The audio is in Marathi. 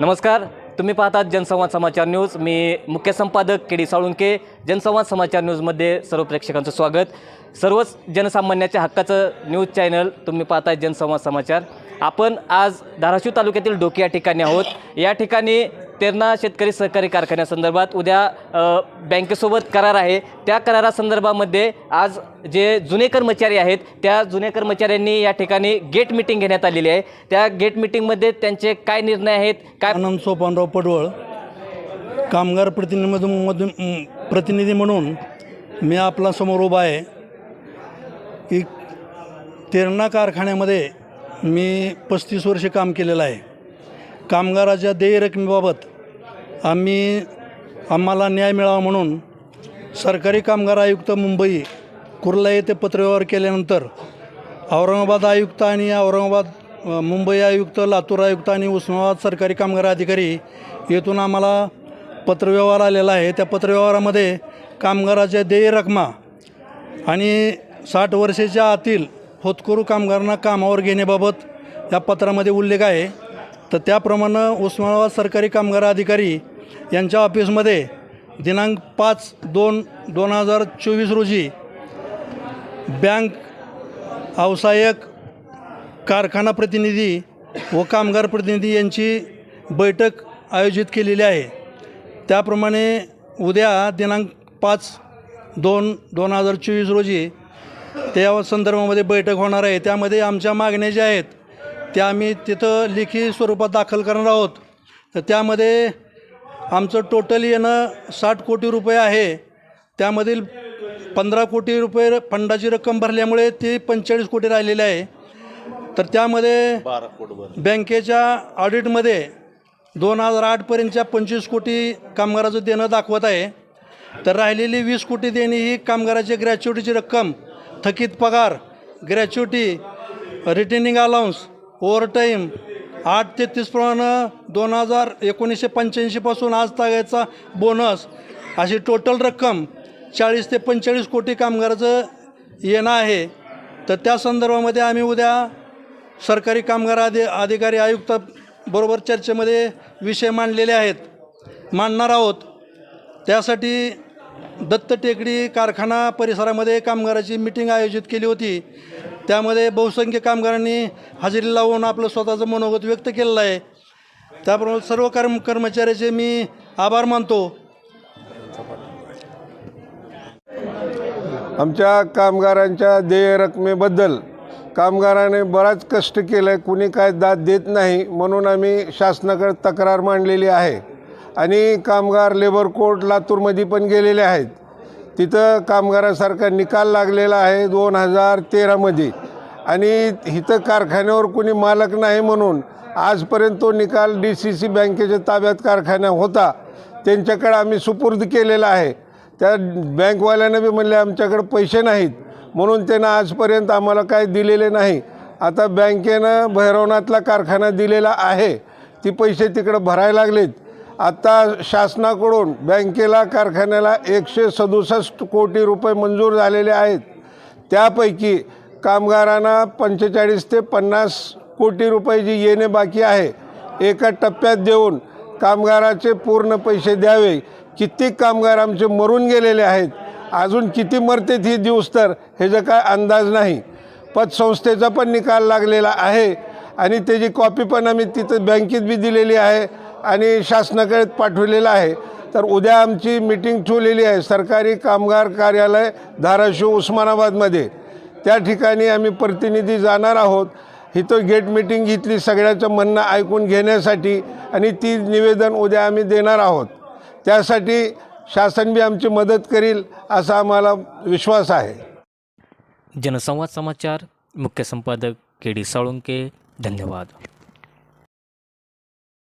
नमस्कार तुम्ही पाहतात जनसंवाद समाचार न्यूज. मी मुख्य संपादक के डी साळुंके. जनसंवाद समाचार न्यूजमध्ये सर्व प्रेक्षकांचं स्वागत. सर्वच जनसामान्याच्या हक्काचं न्यूज चॅनल तुम्ही पाहताय जनसंवाद समाचार. आपण आज धाराशिव तालुक्यातील डोकी या ठिकाणी आहोत. या ठिकाणी त्यांना शेतकरी सहकारी कारखान्यासंदर्भात उद्या बँकेसोबत करार आहे. त्या करारासंदर्भामध्ये आज जे जुने कर्मचारी आहेत त्या जुन्या कर्मचाऱ्यांनी या ठिकाणी गेट मिटिंग घेण्यात आलेली आहे. त्या गेट मिटिंगमध्ये त्यांचे काय निर्णय आहेत काय आनंद सोपानराव पडवळ कामगार प्रतिनिधीमधून प्रतिनिधी म्हणून मी आपला समोर उभा आहे. की तेरणा कारखान्यामध्ये मी पस्तीस वर्षे काम केलेलं आहे. कामगाराच्या देय रकमेबाबत आम्ही आम्हाला न्याय मिळावा म्हणून सरकारी कामगार आयुक्त मुंबई कुर्ला येथे पत्रव्यवहार केल्यानंतर औरंगाबाद आयुक्त आणि औरंगाबाद मुंबई आयुक्त लातूर आयुक्त आणि उस्मानाबाद सरकारी कामगार अधिकारी येथून आम्हाला पत्रव्यवहार आलेला आहे. त्या पत्रव्यवहारामध्ये कामगाराच्या देय रकमा आणि साठ वर्षाच्या आतील होतकरू कामगारांना कामावर घेण्याबाबत या पत्रामध्ये उल्लेख आहे. तर त्याप्रमाणे उस्मानाबाद सरकारी कामगार अधिकारी यांच्या ऑफिसमध्ये दिनांक पाच दोन दोन हजार चोवीस रोजी बँक व्यावसायिक कारखाना प्रतिनिधी व कामगार प्रतिनिधी यांची बैठक आयोजित केलेली आहे. त्याप्रमाणे उद्या दिनांक पाच दोन दोन हजार चोवीस रोजी त्या संदर्भामध्ये बैठक होणार आहे. त्यामध्ये आमच्या मागण्या ज्या आहेत त्या आम्ही तिथं लेखी स्वरूपात दाखल करणार आहोत. तर त्यामध्ये आमचं टोटल येणं साठ कोटी रुपये आहे. त्यामधील पंधरा कोटी रुपये फंडाची रक्कम भरल्यामुळे ती पंचेचाळीस कोटी राहिलेली आहे. तर त्यामध्ये बँकेच्या ऑडिटमध्ये दोन हजार आठपर्यंतच्या पंचवीस कोटी कामगाराचं देणं दाखवत आहे. तर राहिलेली वीस कोटी देणी ही कामगाराच्या ग्रॅच्युटीची रक्कम थकीत पगार ग्रॅच्युटी रिटेनिंग अलाउन्स ओव्हरटाईम आठ ते तीसप्रमाणे दोन हजार एकोणीसशे पंच्याऐंशीपासून आज तागायचा बोनस अशी टोटल रक्कम चाळीस ते पंचेचाळीस कोटी कामगाराचं येणं आहे. तर त्या संदर्भामध्ये आम्ही उद्या सरकारी कामगार अधि अधिकारी आयुक्त बरोबर चर्चेमध्ये विषय मांडलेले आहेत. मांडणार आहोत. त्यासाठी दत्त टेकडी कारखाना परिसरामध्ये कामगाराची मिटिंग आयोजित केली होती. त्यामध्ये बहुसंख्य कामगारांनी हजेरी लावून आपलं स्वतःचं मनोगत व्यक्त केलेलं आहे. त्याप्रमाणे सर्व कर्म कर्मचाऱ्याचे मी आभार मानतो. आमच्या कामगारांच्या देय रकमेबद्दल कामगाराने बराच कष्ट केलं आहे कुणी काय दाद देत नाही म्हणून आम्ही शासनाकडे तक्रार मांडलेली आहे. आणि कामगार लेबर कोर्ट लातूरमध्ये पण गेलेले आहेत. तिथं कामगारासारखा निकाल लागलेला आहे दोन हजार तेरामध्ये. आणि इथं कारखान्यावर कुणी मालक नाही म्हणून आजपर्यंत तो निकाल डी सी सी बँकेच्या ताब्यात कारखाना होता. त्यांच्याकडे आम्ही सुपूर्द केलेला आहे. त्या बँकवाल्यानं बी म्हणले आमच्याकडे पैसे नाहीत. म्हणून त्यानं आजपर्यंत आम्हाला काय दिलेले नाही. आता बँकेनं भैरवनाथला कारखाना दिलेला आहे. ती पैसे तिकडं भरायला लागलेत. आता शासनाकडून बँकेला कारखान्याला एकशे सदुसष्ट कोटी रुपये मंजूर झालेले आहेत. त्यापैकी कामगारांना पंचेचाळीस ते पन्नास कोटी रुपये जी येणे बाकी आहे एका टप्प्यात देऊन कामगाराचे पूर्ण पैसे द्यावे. कित्येक कामगार आमचे मरून गेलेले आहेत. अजून किती मरतेत ही दिवस तर ह्याचा काय अंदाज नाही. पतसंस्थेचा पण निकाल लागलेला आहे आणि त्याची कॉपी पण आम्ही तिथं बँकेत बी दिलेली आहे. आणि शासनाकडे पाठवलेलं आहे. तर उद्या आमची मिटिंग ठेवलेली आहे. सरकारी कामगार कार्यालय धाराशिव उस्मानाबादमध्ये. त्या ठिकाणी आम्ही प्रतिनिधी जाणार आहोत. इथं गेट मिटिंग घेतली सगळ्याचं म्हणणं ऐकून घेण्यासाठी आणि ती निवेदन उद्या आम्ही देणार आहोत. त्यासाठी शासन बी आमची मदत करील असा आम्हाला विश्वास आहे. जनसंवाद समाचार मुख्य संपादक के डी साळुंके धन्यवाद.